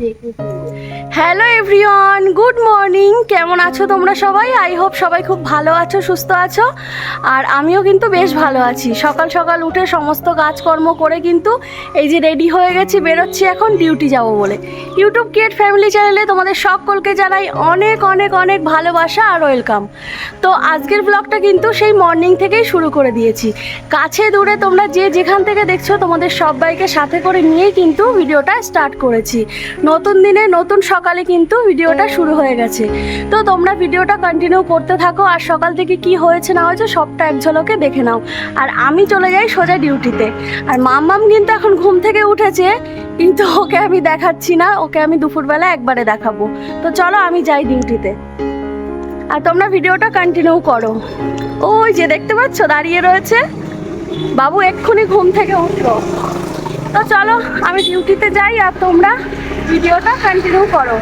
Take hello everyone, good morning. কেমন আছো তোমরা সবাই? আই হোপ সবাই খুব ভালো আছো, সুস্থ আছো। আর আমিও কিন্তু বেশ ভালো আছি। সকাল সকাল উঠে সমস্ত কাজকর্ম করে কিন্তু এই যে রেডি হয়ে গেছি, বেরোচ্ছি এখন ডিউটি যাব বলে। ইউটিউব ক্রিয়েট ফ্যামিলি চ্যানেলে তোমাদের সকলকে জানাই অনেক অনেক অনেক ভালোবাসা আর ওয়েলকাম। তো আজকের ব্লগটা কিন্তু সেই মর্নিং থেকেই শুরু করে দিয়েছি। কাছে দূরে তোমরা যে যেখান থেকে দেখছ, তোমাদের সবাইকে সাথে করে নিয়েই কিন্তু ভিডিওটা স্টার্ট করেছি। নতুন দিনে নতুন সকালে কিন্তু ভিডিওটা শুরু হয়ে গেছে। তো তোমরা ভিডিওটা কন্টিনিউ করতে থাকো আর সকাল থেকে কি হয়েছে না হয়েছে সবটা এক ঝলকে দেখে নাও। আর আমি চলে যাই সোজা ডিউটিতে। আর মাম্মাম কিন্তু এখন ঘুম থেকে উঠেছে কিন্তু ওকে আমি দেখাচ্ছি না ওকে আমি দুপুরবেলা একবারে দেখাবো। তো চলো আমি যাই ডিউটিতে। আর তোমরা ভিডিওটা কন্টিনিউ করো। ওই যে দেখতে পাচ্ছ দাঁড়িয়ে রয়েছে। বাবু এক্ষুনি ঘুম থেকে উঠল। তো চলো আমি ডিউটিতে যাই আর তোমরা ভিডিওটা কন্টিনিউ করো।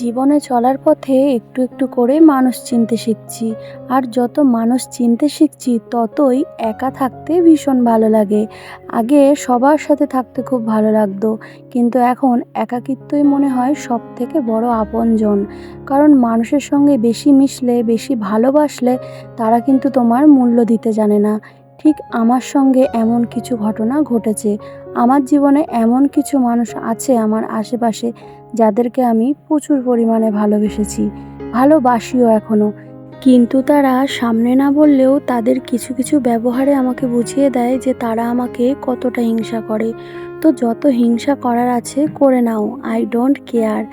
জীবনে চলার পথে একটু একটু করে মানুষ চিনতে শিখছি, আর যত মানুষ চিনতে শিখছি, ততই একা থাকতে ভীষণ ভালো লাগে। আগে সবার সাথে থাকতে খুব ভালো লাগতো, কিন্তু এখন একাকিত্বই মনে হয় সব থেকে বড় আপনজন। কারণ মানুষের সঙ্গে বেশি মিশলে, বেশি ভালোবাসলে, তারা কিন্তু তোমার মূল্য দিতে জানে না। ঠিক আমার সঙ্গে এমন কিছু ঘটনা ঘটেছে। আমার জীবনে এমন কিছু মানুষ আছে আমার আশেপাশে যাদেরকে আমি প্রচুর পরিমাণে ভালোবেসেছি, ভালোবাসিও এখনও কিন্তু তারা সামনে না বললেও তাদের কিছু কিছু ব্যবহারে আমাকে বুঝিয়ে দেয় যে তারা আমাকে কতটা হিংসা করে। তো যত হিংসা করার আছে করে নাও আই ডোন্ট কেয়ার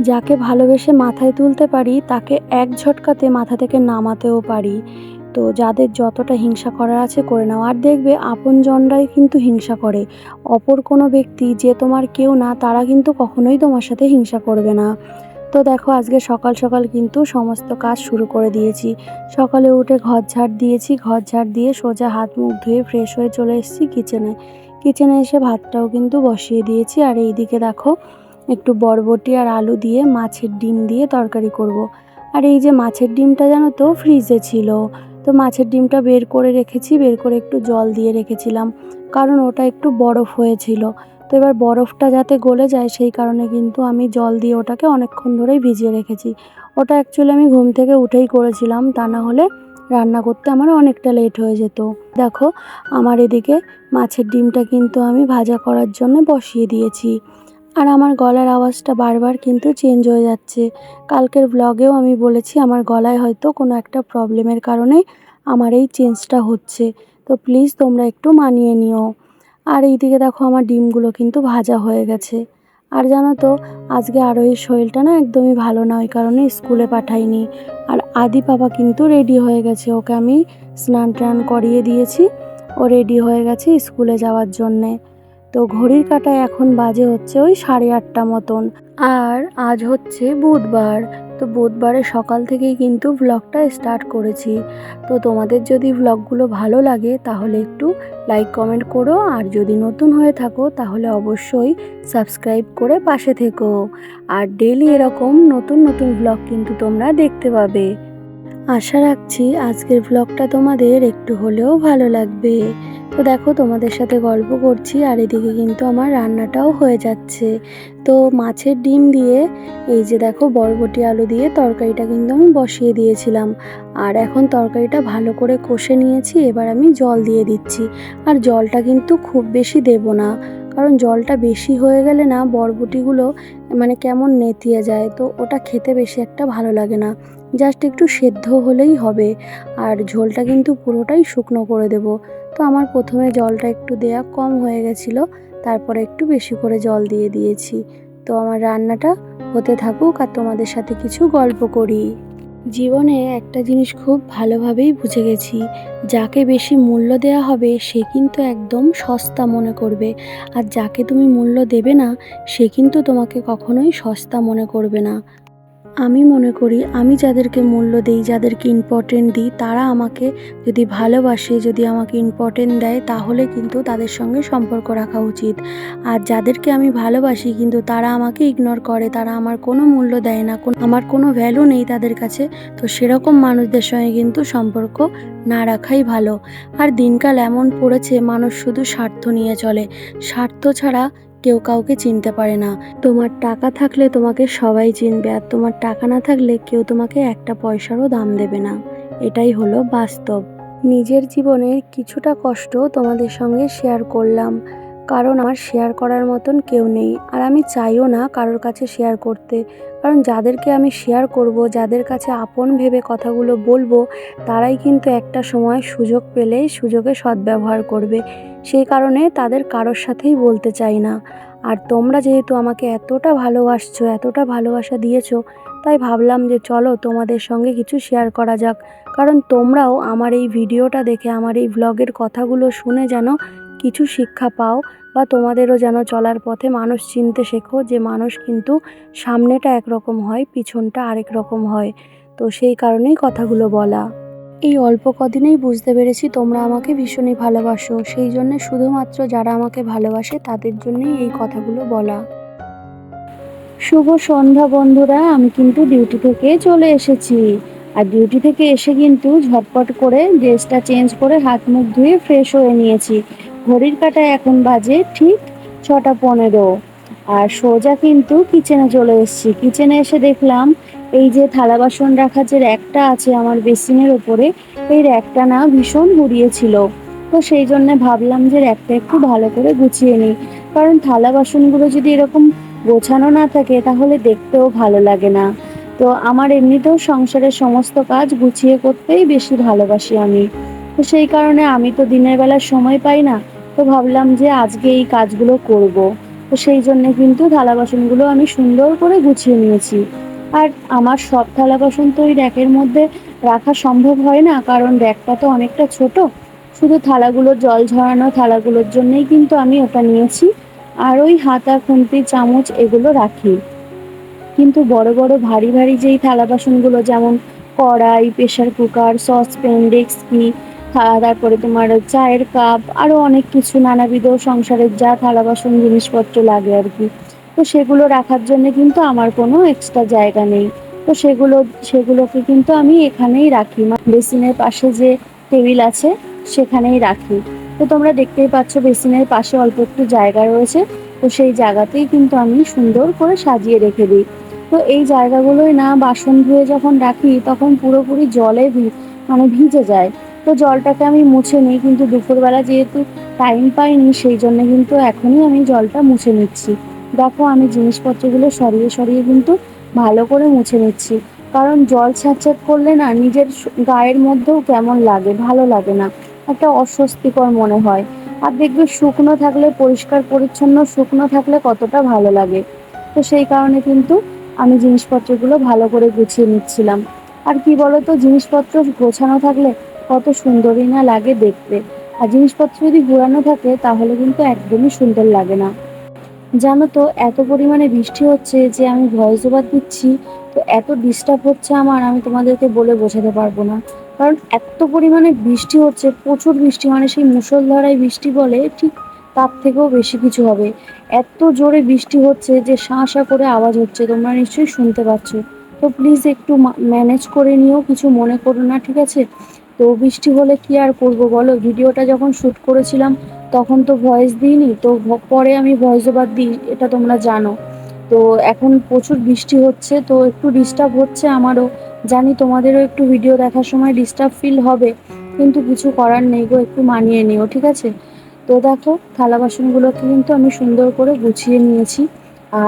যাকে ভালোবেসে মাথায় তুলতে পারি, তাকে এক ঝটকাতে মাথা থেকে নামাতেও পারি। তো যাদের যতটা হিংসা করার আছে করে নাও। আর দেখবে আপনজনরাই কিন্তু হিংসা করে। অপর কোনো ব্যক্তি যে তোমার কেউ না, তারা কিন্তু কখনোই তোমার সাথে হিংসা করবে না। তো দেখো, আজকে সকাল সকাল কিন্তু সমস্ত কাজ শুরু করে দিয়েছি। সকালে উঠে ঘর ঝাড় দিয়েছি। ঘর ঝাড় দিয়ে সোজা হাত মুখ ধুয়ে ফ্রেশ হয়ে চলে এসেছি কিচেনে কিচেনে এসে ভাতটাও কিন্তু বসিয়ে দিয়েছি। আর এইদিকে দেখো, একটু বরবটি আর আলু দিয়ে মাছের ডিম দিয়ে তরকারি করব। আর এই যে মাছের ডিমটা জানো তো ফ্রিজে ছিল। তো মাছের ডিমটা বের করে রেখেছি, বের করে একটু জল দিয়ে রেখেছিলাম, কারণ ওটা একটু বরফ হয়েছিল। তো এবার বরফটা যাতে গলে যায়, সেই কারণে কিন্তু আমি জল দিয়ে ওটাকে অনেকক্ষণ ধরেই ভিজিয়ে রেখেছি। ওটা অ্যাকচুয়ালি আমি ঘুম থেকে উঠেই করেছিলাম, তা না হলে রান্না করতে আমার অনেকটা লেট হয়ে যেত। দেখো, আমার এদিকে মাছের ডিমটা কিন্তু আমি ভাজা করার জন্য বসিয়ে দিয়েছি। আর আমার গলার আওয়াজটা বারবার কিন্তু চেঞ্জ হয়ে যাচ্ছে। কালকের ব্লগেও আমি বলেছি, আমার গলায় হয়তো কোনো একটা প্রবলেমের কারণে আমার এই চেঞ্জটা হচ্ছে। তো প্লিজ তোমরা একটু মানিয়ে নিও। আর এইদিকে দেখো, আমার ডিমগুলো কিন্তু ভাজা হয়ে গেছে। আর জানো তো, আজকে আরও আরোহীর শরীরটা না একদমই ভালো না, ওই কারণে স্কুলে পাঠাইনি। আর আদি বাবা কিন্তু রেডি হয়ে গেছে। ওকে আমি স্নান টান করিয়ে দিয়েছি। ও রেডি হয়ে গেছে স্কুলে যাওয়ার জন্যে। তো ঘড়ির কাটায় এখন বাজে হচ্ছে ওই সাড়ে আটটা মতন। আর আজ হচ্ছে বুধবার। তো বুধবারে সকাল থেকেই কিন্তু ব্লগটা স্টার্ট করেছি। তো তোমাদের যদি ব্লগগুলো ভালো লাগে তাহলে একটু লাইক কমেন্ট করো। আর যদি নতুন হয়ে থাকো তাহলে অবশ্যই সাবস্ক্রাইব করে পাশে থেকো। আর ডেলি এরকম নতুন নতুন ব্লগ কিন্তু তোমরা দেখতে পাবে। আশা রাখছি আজকের ব্লগটা তোমাদের একটু হলেও ভালো লাগবে। তো দেখো, তোমাদের সাথে গল্প করছি আর এদিকে কিন্তু আমার রান্নাটাও হয়ে যাচ্ছে। তো মাছের ডিম দিয়ে এই যে দেখো, বরবটি আলু দিয়ে তরকারিটা কিন্তু আমি বসিয়ে দিয়েছিলাম। আর এখন তরকারিটা ভালো করে কষে নিয়েছি, এবার আমি জল দিয়ে দিচ্ছি। আর জলটা কিন্তু খুব বেশি দেব না, কারণ জলটা বেশি হয়ে গেলে না বরবটিগুলো মানে কেমন নেতিয়ে যায়। তো ওটা খেতে বেশি একটা ভালো লাগে না। জাস্ট একটু সেদ্ধ হলেই হবে। আর ঝোলটা কিন্তু পুরোটাই শুকনো করে দেব। তো আমার প্রথমে জলটা একটু দেয়া কম হয়ে গেছিল, তারপরে একটু বেশি করে জল দিয়ে দিয়েছি। তো আমার রান্নাটা হতে থাকুক আর তোমাদের সাথে কিছু গল্প করি। জীবনে একটা জিনিস খুব ভালোভাবেই বুঝে গেছি, যাকে বেশি মূল্য দেওয়া হবে সে কিন্তু একদম সস্তা মনে করবে। আর যাকে তুমি মূল্য দেবে না, সে কিন্তু তোমাকে কখনোই সস্তা মনে করবে না। আমি মনে করি আমি যাদেরকে মূল্য দিই, যাদেরকে ইম্পর্টেন্ট দিই, তারা আমাকে যদি ভালোবাসে, যদি আমাকে ইম্পর্টেন্ট দেয়, তাহলে কিন্তু তাদের সঙ্গে সম্পর্ক রাখা উচিত। আর যাদেরকে আমি ভালোবাসি কিন্তু তারা আমাকে ইগনোর করে, তারা আমার কোনো মূল্য দেয় না আমার কোনো ভ্যালু নেই তাদের কাছে, তো সেরকম মানুষদের সঙ্গে কিন্তু সম্পর্ক না রাখাই ভালো। আর দিনকাল এমন পড়েছে, মানুষ শুধু স্বার্থ নিয়ে চলে। স্বার্থ ছাড়া কেউ কাউকে চিনতে পারে না। তোমার টাকা থাকলে তোমাকে সবাই চিনবে আর তোমার টাকা না থাকলে কেউ তোমাকে একটা পয়সারও দাম দেবে না। এটাই হলো বাস্তব। নিজের জীবনের কিছুটা কষ্ট তোমাদের সঙ্গে শেয়ার করলাম। কারণ আমার শেয়ার করার মতন কেউ নেই। আর আমি চাইও না কারোর কাছে শেয়ার করতে। কারণ যাদেরকে আমি শেয়ার করব, যাদের কাছে আপন ভেবে কথাগুলো বলব, তারাই কিন্তু একটা সময় সুযোগ পেলে সুযোগে সদ্ব্যবহার করবে। সেই কারণে তাদের কারোর সাথেই বলতে চাই না। আর তোমরা যেহেতু আমাকে এতটা ভালোবাসছো, এতটা ভালোবাসা দিয়েছ, তাই ভাবলাম যে চলো তোমাদের সঙ্গে কিছু শেয়ার করা যাক। কারণ তোমরাও আমার এই ভিডিওটা দেখে, আমার এই ভ্লগের কথাগুলো শুনে যেন কিছু শিক্ষা পাও বা তোমাদেরও যেন চলার পথে মানুষ চিনতে শেখো যে মানুষ কিন্তু সামনেটা একরকম হয়, পিছনটা আরেক রকম হয়। তো সেই কারণেই কথাগুলো বলা। এই অল্প কদিনেই বুঝতে পেরেছি তোমরা আমাকে ভীষণই ভালোবাসো। সেই জন্য শুধুমাত্র যারা আমাকে ভালোবাসে তাদের জন্যই এই কথাগুলো বলা। শুভ সন্ধ্যা বন্ধুরা, আমি কিন্তু ডিউটি থেকে চলে এসেছি। আর ডিউটি থেকে এসে কিন্তু ঝটপট করে ড্রেসটা চেঞ্জ করে হাত মুখ ধুয়ে ফ্রেশ হয়ে নিয়েছি। ঘড়ির কাটায় এখন বাজে ঠিক ছটা পনেরো। আর সোজা কিন্তু কিচেনে চলে এসেছি। কিচেনে এসে দেখলাম এই যে থালা বাসন রাখার যে র্যাকটা আছে আমার বেসিনের ওপরে, এই র্যাকটা না ভীষণ গুড়িয়েছিল তো সেই জন্য ভাবলাম যে র্যাকটা একটু ভালো করে গুছিয়ে নিই। কারণ থালা বাসনগুলো যদি এরকম গোছানো না থাকে তাহলে দেখতেও ভালো লাগে না। তো আমার এমনিতেও সংসারের সমস্ত কাজ গুছিয়ে করতেই বেশি ভালোবাসি আমি। তো সেই কারণে আমি তো দিনের বেলা সময় পাই না তো ভাবলাম যে আজকে এই কাজগুলো করব। তো সেই জন্যে কিন্তু থালা বাসনগুলো আমি সুন্দর করে গুছিয়ে নিয়েছি। আর আমার সব থালা বাসন তো ওই র্যাকের মধ্যে রাখা সম্ভব হয় না, কারণ র্যাকটা তো অনেকটা ছোট। শুধু থালাগুলো জল ঝরানো থালাগুলোর জন্যই কিন্তু আমি ওটা নিয়েছি। আর ওই হাতা, খুন্তি, চামচ এগুলো রাখি। কিন্তু বড় বড় ভারী ভারী যেই থালা বাসনগুলো যেমন কড়াই প্রেশার কুকার, সসপ্যান ডেক্সি তারপরে তোমার চায়ের কাপ আরও অনেক কিছু, নানাবিধ সংসারের যা থালা বাসন জিনিসপত্র লাগে আর কি। তো সেগুলো রাখার জন্য কিন্তু আমার কোনো এক্সট্রা জায়গা নেই। তো সেগুলো, সেগুলোকে কিন্তু আমি এখানেই রাখি। বেসিনের পাশে যে টেবিল আছে, সেখানেই রাখি। তো তোমরা দেখতেই পাচ্ছ বেসিনের পাশে অল্প একটু জায়গা রয়েছে। তো সেই জায়গাতেই কিন্তু আমি সুন্দর করে সাজিয়ে রেখে দিই। তো এই জায়গাগুলোই না বাসন ধুয়ে যখন রাখি, তখন পুরোপুরি জলে মানে ভিজে যায়। তো জলটাকে আমি মুছে নিই, কিন্তু দুপুরবেলা যেহেতু টাইম পাইনি, সেই জন্য কিন্তু এখনই আমি জলটা মুছে নিচ্ছি। দেখো, আমি জিনিসপত্রগুলো সরিয়ে সরিয়ে কিন্তু ভালো করে মুছে নিচ্ছি। কারণ জল ছ্যাঁচ্যাট করলে না নিজের গায়ের মধ্যেও কেমন লাগে, ভালো লাগে না। একটা অস্বস্তিকর মনে হয়। আর দেখবে শুকনো থাকলে, পরিষ্কার পরিচ্ছন্ন শুকনো থাকলে কতটা ভালো লাগে। তো সেই কারণে কিন্তু আমি জিনিসপত্রগুলো ভালো করে গুছিয়ে নিচ্ছিলাম। আর কি বলতো, জিনিসপত্র গোছানো থাকলে কত সুন্দরই না লাগে দেখতে। আর জিনিসপত্র যদি ঘোরানো থাকে, তাহলে কিন্তু একদমই সুন্দর লাগে না। জানো তো, এত পরিমাণে বৃষ্টি হচ্ছে যে আমি ভয়েস ওভার দিচ্ছি, তো এত ডিস্টার্ব হচ্ছে আমার, আমি তোমাদেরকে বলে বোঝাতে পারব না। কারণ এত পরিমাণে বৃষ্টি হচ্ছে, প্রচুর বৃষ্টি মানে সেই মুসলধারায় বৃষ্টি বলে ঠিক তার থেকেও বেশি কিছু হবে। এত জোরে বৃষ্টি হচ্ছে যে শাঁ করে আওয়াজ হচ্ছে, তোমরা নিশ্চয়ই শুনতে পাচ্ছ। তো প্লিজ একটু ম্যানেজ করে নিও, কিছু মনে করো না, ঠিক আছে? তো বৃষ্টি হলে কি আর করব বলো? ভিডিওটা যখন শ্যুট করেছিলাম, তখন তো ভয়েস দিইনি, তো পরে আমি ভয়েস ওভার দিই, এটা তোমরা জানো। তো এখন প্রচুর বৃষ্টি হচ্ছে, তো একটু ডিস্টার্ব হচ্ছে আমারও। জানি তোমাদেরও একটু ভিডিও দেখার সময় ডিস্টার্ব ফিল হবে, কিন্তু কিছু করার নেই গো, একটু মানিয়ে নিও, ঠিক আছে? তো দেখো, থালা বাসনগুলোকে কিন্তু আমি সুন্দর করে গুছিয়ে নিয়েছি,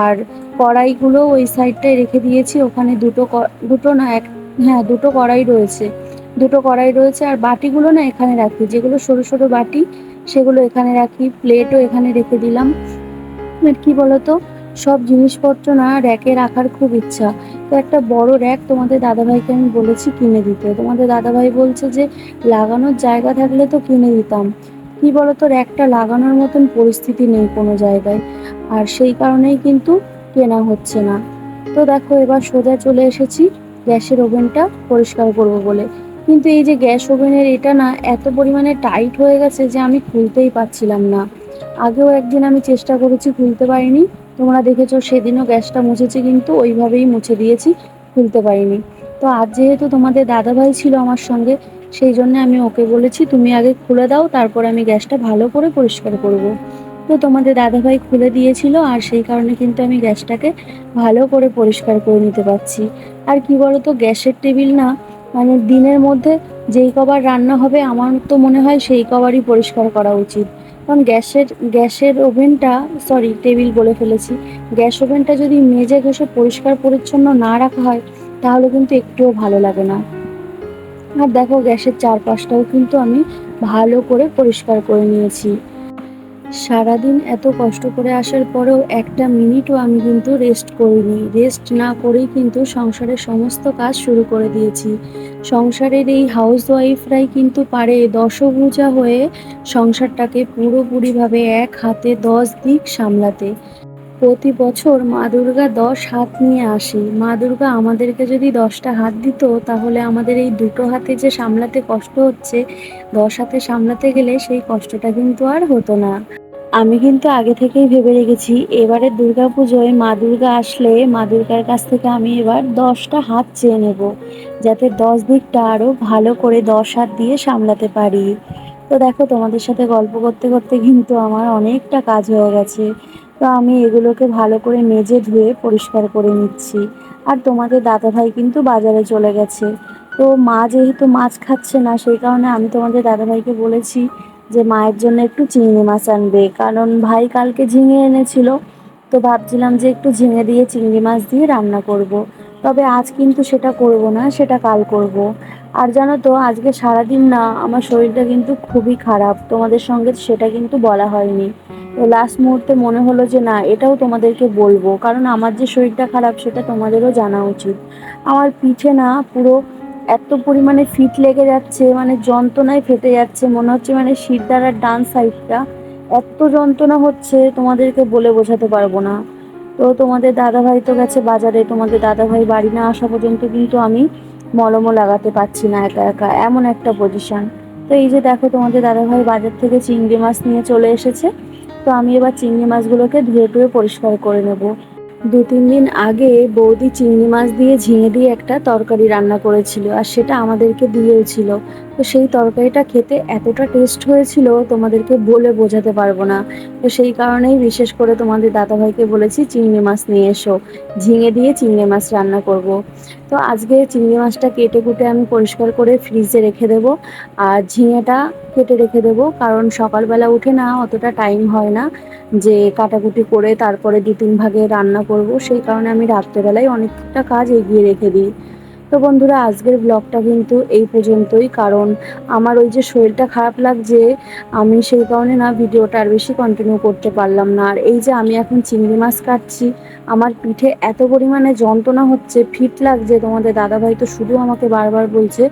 আর কড়াইগুলো ওই সাইডটায় রেখে দিয়েছি, ওখানে দুটো দুটো না, এক হ্যাঁ দুটো কড়াই রয়েছে। দুটো কড়াই রয়েছে আর বাটিগুলো না এখানে রাখি। যেগুলো সরু সরু বাটি, সেগুলো এখানে রাখি। প্লেটও এখানে রেখে দিলাম। আর কি বলতো, সব জিনিসপত্র না র্যাকে রাখার খুব ইচ্ছা। তো একটা বড় র্যাক তোমাদের দাদাভাইকে আমি বলেছি কিনে দিতে। তোমাদের দাদাভাই বলছে যে, লাগানোর জায়গা থাকলে তো কিনে দিতাম। কি বলতো, র্যাকটা লাগানোর মতন পরিস্থিতি নেই কোনো জায়গায়। আর সেই কারণেই কিন্তু কেনা হচ্ছে না। তো দেখো, এবার সোজা চলে এসেছি গ্যাসের ওভেনটা পরিষ্কার করব বলে। কিন্তু এই যে গ্যাস ওভেনের এটা না এত পরিমাণে টাইট হয়ে গেছে যে আমি খুলতেই পারছিলাম না। আগেও একদিন আমি চেষ্টা করেছি, খুলতে পারিনি। তোমরা দেখেছ সেদিনও গ্যাসটা মুছেছি কিন্তু ওইভাবেই মুছে দিয়েছি, খুলতে পারিনি। তো আজ যেহেতু তোমাদের দাদাভাই ছিল আমার সঙ্গে, সেই জন্য আমি ওকে বলেছি, তুমি আগে খুলে দাও, তারপর আমি গ্যাসটা ভালো করে পরিষ্কার করব। তো তোমাদের দাদাভাই খুলে দিয়েছিল আর সেই কারণে কিন্তু আমি গ্যাসটাকে ভালো করে পরিষ্কার করে নিতে পারছি। আর কি বলতো, গ্যাসের টেবিল না মানে দিনের মধ্যে যেই কবার রান্না হবে, আমার তো মনে হয় সেই কবারই পরিষ্কার করা উচিত। কারণ গ্যাসের গ্যাসের ওভেনটা সরি টেবিল বলে ফেলেছি, গ্যাস ওভেনটা যদি মেজে ঘষে পরিষ্কার পরিচ্ছন্ন না রাখা হয়, তাহলে কিন্তু একটুও ভালো লাগে না। আর দেখো, গ্যাসের চারপাশটাও কিন্তু আমি ভালো করে পরিষ্কার করে নিয়েছি। সারাদিন এত কষ্ট করে আসার পরেও একটা মিনিটও আমি কিন্তু রেস্ট করিনি। রেস্ট না করেই কিন্তু সংসারের সমস্ত কাজ শুরু করে দিয়েছি। সংসারের এই হাউস ওয়াইফরাই কিন্তু পারে দশভুজা হয়ে সংসারটাকে পুরোপুরিভাবে এক হাতে দশ দিক সামলাতে। প্রতি বছর মা দুর্গা দশ হাত নিয়ে আসে। মা দুর্গা আমাদেরকে যদি দশটা হাত দিত, তাহলে আমাদের এই দুটো হাতে যে সামলাতে কষ্ট হচ্ছে, দশ হাতে সামলাতে গেলে সেই কষ্টটা কিন্তু আর হতো না। আমি কিন্তু আগে থেকেই ভেবে রেখেছি, এবারে দুর্গা পুজোয় মা দুর্গা আসলে মা দুর্গার কাছ থেকে আমি এবার দশটা হাত চেয়ে নেব, যাতে দশ দিকটা আরও ভালো করে দশ হাত দিয়ে সামলাতে পারি। তো দেখো, তোমাদের সাথে গল্প করতে করতে কিন্তু আমার অনেকটা কাজ হয়ে গেছে। তো আমি এগুলোকে ভালো করে মেজে ধুয়ে পরিষ্কার করে নিচ্ছি। আর তোমাদের দাদা ভাই কিন্তু বাজারে চলে গেছে। তো মা যেহেতু মাছ খাচ্ছে না, সেই কারণে আমি তোমাদের দাদাভাইকে বলেছি যে মায়ের জন্য একটু চিংড়ি মাছ আনবে। কারণ ভাই কালকে ঝিঙে এনেছিল, তো ভাবছিলাম যে একটু ঝিঙে দিয়ে চিংড়ি মাছ দিয়ে রান্না করব। তবে আজ কিন্তু সেটা করব না, সেটা কাল করব। আর জানো তো, আজকে সারাদিন না, আমার শরীরটা কিন্তু খুবই খারাপ। তোমাদের সঙ্গে সেটা কিন্তু বলা হয়নি। তো লাস্ট মুহূর্তে মনে হলো যে না, এটাও তোমাদেরকে বলব। কারণ আমার যে শরীরটা খারাপ, সেটা তোমাদেরও জানা উচিত। আমার পিঠে না পুরো এত পরিমাণে ফিট লেগে যাচ্ছে মানে যন্ত্রণায় ফেটে যাচ্ছে, মনে হচ্ছে মানে শিরদাঁড়ার ডান সাইডটা এত যন্ত্রণা হচ্ছে, তোমাদেরকে বলে বোঝাতে পারব না। তো তোমাদের দাদাভাই তো গেছে বাজারে, তোমাদের দাদাভাই বাড়ি না আসা পর্যন্ত কিন্তু আমি মলমও লাগাতে পারছি না একা একা, এমন একটা পজিশান তো এই যে দেখো তোমাদের দাদাভাই বাজার থেকে চিংড়ি মাছ নিয়ে চলে এসেছে, তো আমি এবার চিংড়ি মাছগুলোকে ধুয়ে ধুয়ে পরিষ্কার করে নেব। দু তিন দিন আগে বৌদি চিংড়ি মাছ দিয়ে ঝিঙে দিয়ে একটা তরকারি রান্না করেছিল আর সেটা আমাদেরকে দিয়েওছিল তো সেই তরকারিটা খেতে এতটা টেস্ট হয়েছিল তোমাদেরকে বলে বোঝাতে পারব না। তো সেই কারণেই বিশেষ করে তোমাদের দাদাভাইকে বলেছি চিংড়ি মাছ নিয়ে এসো। ঝিঙে দিয়ে চিংড়ি মাছ রান্না করব। তো আজকে চিংড়ি মাছটা কেটে কুটে আমি পরিষ্কার করে ফ্রিজে রেখে দেবো আর ঝিঙেটা কেটে রেখে দেবো কারণ সকালবেলা উঠে না অতটা টাইম হয় না যে কাটাকুটি করে তারপরে দু তিন ভাগে রান্না করব, সেই কারণে আমি রাত্রেবেলায় অনেকটা কাজ এগিয়ে রেখে দিই। তো বন্ধুরা, আজকের ব্লগটা কিন্তু এই পর্যন্তই, কারণ আমার ওই যে শরীরটা খারাপ লাগছে, আমি সেই কারণে না ভিডিওটা আর বেশি কন্টিনিউ করতে পারলাম না। আর এই যে আমি এখন চিংড়ি মাছ কাটছি, আমার পিঠে এত পরিমাণে যন্ত্রণা হচ্ছে ফিট লাগছে। তোমাদের দাদাভাই তো শুধু আমাকে বারবার বলছে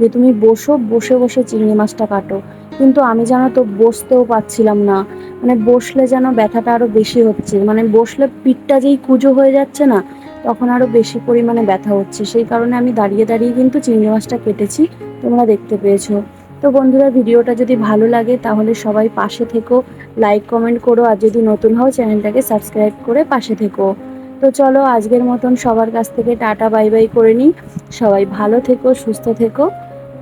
যে তুমি বসো, বসে বসে চিংড়ি মাছটা কাটো। কিন্তু আমি জানো তো বসতেও পারছিলাম না। মানে বসলে যেন ব্যথাটা আরও বেশি হচ্ছে। মানে বসলে পিঠটা যেই কুজো হয়ে যাচ্ছে না, তখন আরও বেশি পরিমাণে ব্যথা হচ্ছে। সেই কারণে আমি দাঁড়িয়ে দাঁড়িয়ে কিন্তু চিংড়ি মাছটা কেটেছি। তোমরা দেখতে পেয়েছ। তো বন্ধুরা, ভিডিওটা যদি ভালো লাগে, তাহলে সবাই পাশে থেকো। লাইক, কমেন্ট করো। আর যদি নতুন হও, চ্যানেলটাকে সাবস্ক্রাইব করে পাশে থেকো। তো চলো, আজকের মতন সবার কাছ থেকে টাটা, বাই বাই করে নিই। সবাই ভালো থেকো, সুস্থ থেকো।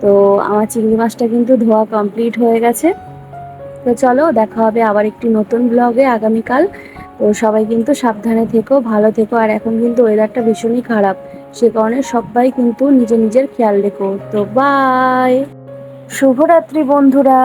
তো আমার চিংড়ি মাছটা কিন্তু ধোয়া কমপ্লিট হয়ে গেছে। তো চলো, দেখা হবে আবার একটি নতুন ব্লগে আগামীকাল। তো সবাই কিন্তু সাবধানে থেকো, ভালো থেকো। আর এখন কিন্তু ওয়েদারটা ভীষণই খারাপ। সে কারণে সবাই কিন্তু নিজে নিজের খেয়াল রেখো। তো বাই শুভরাত্রি বন্ধুরা!